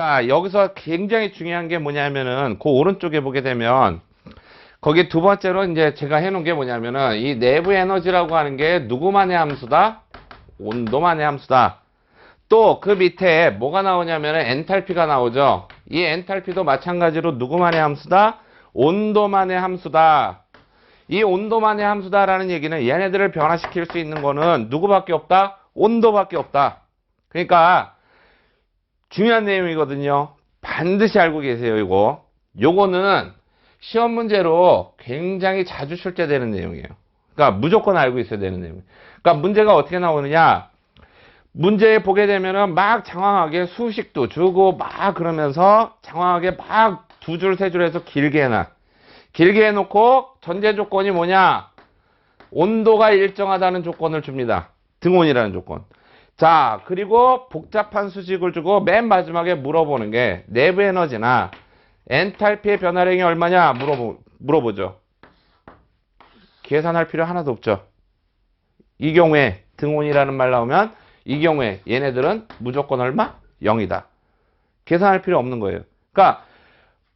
자, 여기서 굉장히 중요한 게 뭐냐면은 그 오른쪽에 보게 되면 거기 두 번째로 이제 제가 해놓은 게 뭐냐면은 이 내부 에너지라고 하는 게 누구만의 함수다? 온도만의 함수다. 또 그 밑에 뭐가 나오냐면은 엔탈피가 나오죠. 이 엔탈피도 마찬가지로 누구만의 함수다? 온도만의 함수다. 이 온도만의 함수다라는 얘기는 얘네들을 변화시킬 수 있는 거는 누구밖에 없다? 온도밖에 없다. 그러니까 중요한 내용이거든요. 반드시 알고 계세요, 이거. 요거는 시험 문제로 굉장히 자주 출제되는 내용이에요. 그러니까 무조건 알고 있어야 되는 내용. 그러니까 문제가 어떻게 나오느냐? 문제 보게 되면은 막 장황하게 수식도 주고 막 그러면서 장황하게 막 두 줄, 세 줄 해서 길게 해놔. 길게 해놓고 전제 조건이 뭐냐? 온도가 일정하다는 조건을 줍니다. 등온이라는 조건. 자, 그리고 복잡한 수식을 주고 맨 마지막에 물어보는 게 내부 에너지나 엔탈피의 변화량이 얼마냐 물어보, 물어보죠. 계산할 필요 하나도 없죠. 이 경우에 등온이라는 말 나오면 이 경우에 얘네들은 무조건 얼마? 0이다. 계산할 필요 없는 거예요. 그러니까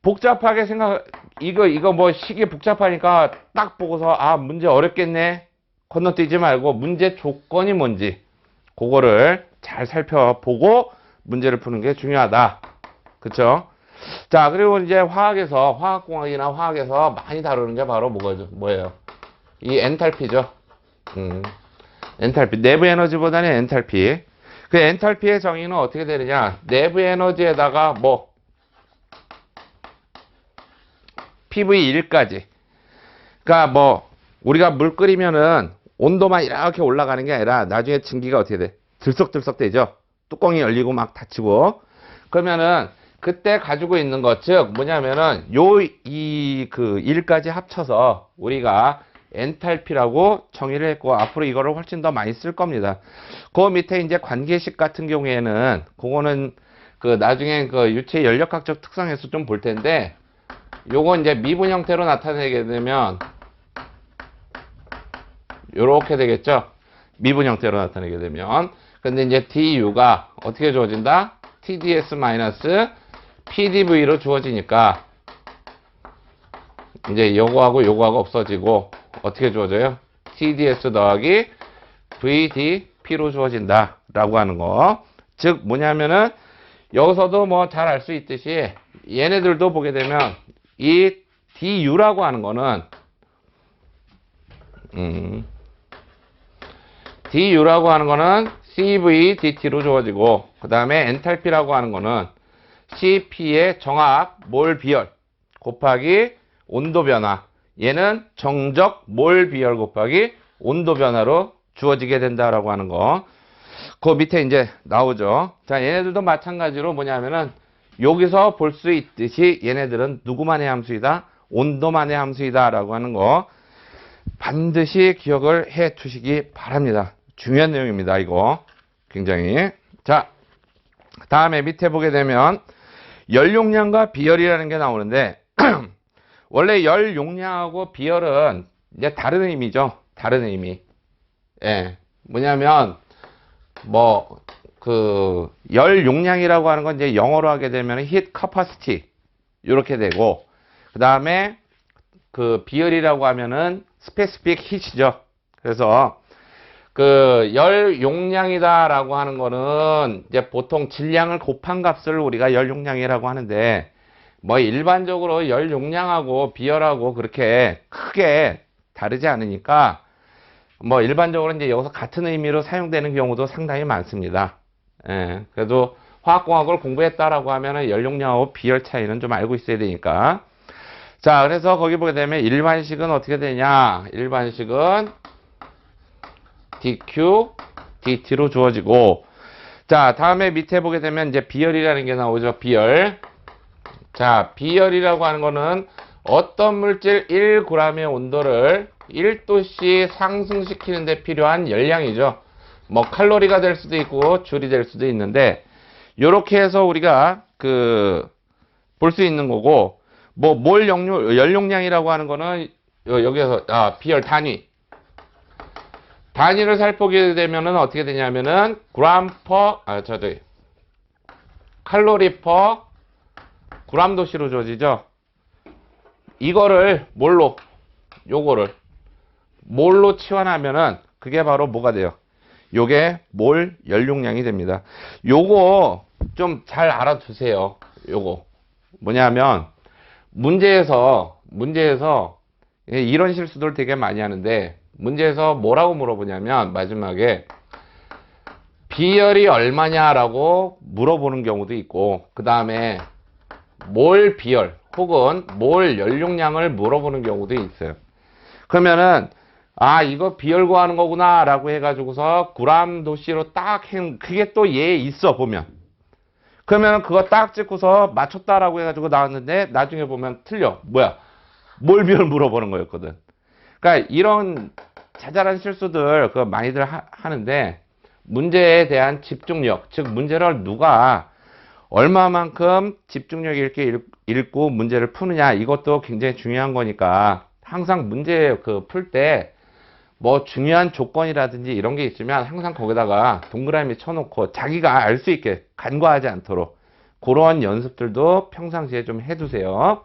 복잡하게 생각 이거 이거 뭐 식이 복잡하니까 딱 보고서 아 문제 어렵겠네 건너뛰지 말고 문제 조건이 뭔지 그거를 잘 살펴보고 문제를 푸는 게 중요하다. 그쵸? 자, 그리고 이제 화학에서, 화학공학이나 화학에서 많이 다루는 게 바로 뭐죠? 뭐예요? 이 엔탈피죠. 음, 엔탈피. 내부 에너지보다는 엔탈피. 그 엔탈피의 정의는 어떻게 되느냐? 내부 에너지에다가 뭐, PV1까지. 그니까 뭐, 우리가 물 끓이면은 온도만 이렇게 올라가는 게 아니라 나중에 증기가 어떻게 돼? 들썩들썩 되죠? 뚜껑이 열리고 막 닫히고. 그러면은 그때 가지고 있는 것, 즉, 뭐냐면은 요, 이, 그, 일까지 합쳐서 우리가 엔탈피라고 정의를 했고, 앞으로 이거를 훨씬 더 많이 쓸 겁니다. 그 밑에 이제 관계식 같은 경우에는, 그거는 그 나중에 그 유체 연력학적 특성에서 좀 볼 텐데, 요거 이제 미분 형태로 나타내게 되면, 요렇게 되겠죠? 미분 형태로 나타내게 되면. 근데 이제 du가 어떻게 주어진다? tds-pdv로 주어지니까 이제 요거하고 요거하고 없어지고 어떻게 주어져요? tds 더하기 vdp로 주어진다 라고 하는 거. 즉 뭐냐면은 여기서도 뭐 잘 알 수 있듯이 얘네들도 보게 되면 이 du라고 하는 거는 음 du라고 하는 거는 CV DT로 주어지고 그 다음에 엔탈피라고 하는 거는 CP의 정학 몰 비열 곱하기 온도 변화 얘는 정적 몰 비열 곱하기 온도 변화로 주어지게 된다라고 하는 거. 그 밑에 이제 나오죠. 자, 얘네들도 마찬가지로 뭐냐면은 여기서 볼 수 있듯이 얘네들은 누구만의 함수이다? 온도만의 함수이다라고 하는 거 반드시 기억을 해 주시기 바랍니다. 중요한 내용입니다. 이거 굉장히 자 다음에 밑에 보게 되면 열 용량과 비열이라는 게 나오는데 원래 열 용량하고 비열은 이제 다른 의미죠. 다른 의미. 예. 뭐냐면 뭐 그 열 용량이라고 하는 건 이제 영어로 하게 되면 heat capacity 이렇게 되고 그 다음에 그 비열이라고 하면은 specific heat이죠. 그래서 그 열 용량이다라고 하는 거는 이제 보통 질량을 곱한 값을 우리가 열 용량이라고 하는데 뭐 일반적으로 열 용량하고 비열하고 그렇게 크게 다르지 않으니까 뭐 일반적으로 이제 여기서 같은 의미로 사용되는 경우도 상당히 많습니다. 예, 그래도 화학공학을 공부했다라고 하면은 열 용량하고 비열 차이는 좀 알고 있어야 되니까. 자, 그래서 거기 보게 되면 일반식은 어떻게 되냐? 일반식은 dq, dt로 주어지고. 자 다음에 밑에 보게 되면 이제 비열이라는 게 나오죠 비열. 자 비열이라고 하는 거는 어떤 물질 1g의 온도를 1도씨 상승시키는 데 필요한 열량이죠. 뭐 칼로리가 될 수도 있고 줄이 될 수도 있는데 이렇게 해서 우리가 그 볼 수 있는 거고 뭐몰 용량 열용량이라고 하는 거는 여기에서 아 비열 단위 단위를 살펴보게 되면은 어떻게 되냐면은 gram per 아 저기 칼로리 퍼 그람 도시로 주어지죠. 이거를 뭘로 요거를 몰로 치환하면은 그게 바로 뭐가 돼요? 요게 몰 연료량이 됩니다. 요거 좀 잘 알아두세요. 요거 뭐냐면 문제에서 문제에서 예, 이런 실수들 되게 많이 하는데 문제에서 뭐라고 물어보냐면 마지막에 비열이 얼마냐라고 물어보는 경우도 있고 그 다음에 몰 비열 혹은 몰 연료량을 물어보는 경우도 있어요. 그러면은 아 이거 비열 구하는 거구나 라고 해가지고서 구람 도시로 딱 해, 그게 또 얘 있어 보면. 그러면 그거 딱 찍고서 맞췄다라고 해가지고 나왔는데 나중에 보면 틀려. 뭐야? 몰 비열 물어보는 거였거든 그러니까 이런 자잘한 실수들 그 많이들 하, 하는데 문제에 대한 집중력 즉 문제를 누가 얼마만큼 집중력 있게 읽- 읽고 문제를 푸느냐 이것도 굉장히 중요한 거니까 항상 문제 그 풀 때 뭐 중요한 조건이라든지 이런 게 있으면 항상 거기다가 동그라미 쳐놓고 자기가 알 수 있게 간과하지 않도록 그런 연습들도 평상시에 좀 해두세요.